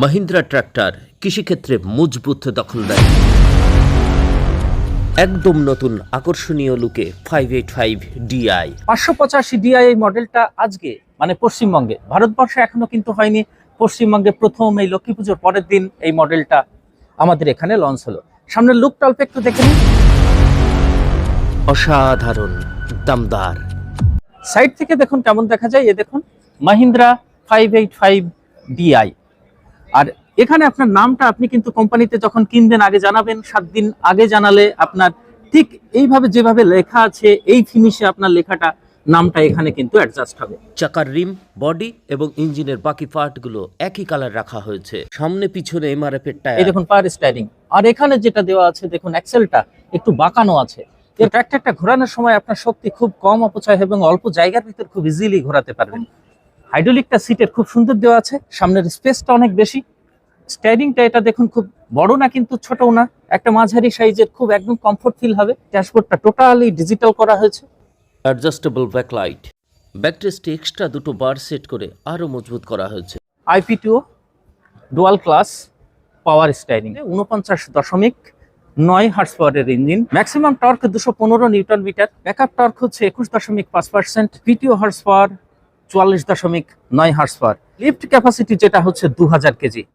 Mahindra tractor কৃষিক্ষেত্রে মজবুত দখল দেয় একদম নতুন আকর্ষণীয় লুকে ফাইভ এইট ফাইভ ডিআই পাঁচশো পঁচাশি ডিআই এই মডেলটা আজকে মানে পশ্চিমবঙ্গে ভারতবর্ষে এখনও কিন্তু হয়নি। পশ্চিমবঙ্গে প্রথম এই লক্ষ্মী পুজোর পরের দিন এই মডেলটা আমাদের এখানে লঞ্চ হলো। সামনের লুকটা অল্প একটু দেখে নিন। অসাধারণ দামদার। সাইড থেকে দেখুন কেমন দেখা যায়। এ দেখুন Mahindra five eight five DI আর এখানে আপনার নামটা আপনি কিন্তু কোম্পানিতে যখন কিনবেন আগে জানাবেন সাত দিন আগে জানালে আপনার ঠিক এইভাবে যেভাবে লেখা আছে এই ফিনিশে আপনার লেখাটা নামটা এখানে কিন্তু অ্যাডজাস্ট হবে। চাকার রিম বডি এবং ইঞ্জিনের বাকি পার্টগুলো একই কালার রাখা হয়েছে। সামনে পিছনে এমআরএফ এর এই টায়ার দেখুন পাওয়ার স্টাইরিং আর এখানে যেটা দেওয়া আছে দেখুন অ্যাক্সেলটা একটু বাঁকানো আছে। এই ট্র্যাক্টরটা ঘোরানোর সময় আপনার শক্তি খুব কম অপচয় এবং অল্প জায়গার ভিতর খুব ইজিলি ঘোরাতে পারবেন। হাইড্রোলিকটা সিটের খুব সুন্দর দেওয়া আছে সামনের স্পেসটা অনেক বেশি। স্টাইরিংটা এটা দেখুন খুব বড় না কিন্তু ছোটও না। একটা মাঝারি সাইজের খুব একদম কমফোর্ট ফিল হবে। ড্যাশবোর্ডটা টোটালি ডিজিটাল করা হয়েছে। অ্যাডজাস্টেবল ব্যাকলাইট ব্যাকটেস্টে এক্সট্রা দুটো বার সেট করে আরও মজবুত করা হয়েছে। আইপিটিও ডুয়াল ক্লাস পাওয়ার স্টাইরিং উনপঞ্চাশ দশমিক নয় হার্স পাওয়ারের ইঞ্জিন ম্যাক্সিমাম টর্ক দুশো পনেরো নিউটন মিটার ব্যাকআপ টর্ক হচ্ছে একুশ দশমিক পাঁচ পার্সেন্ট পিটিও হার্স পাওয়ার চুয়াল্লিশ দশমিক নয় হার্স পাওয়ার লিফট ক্যাপাসিটি যেটা হচ্ছে দু হাজার কেজি।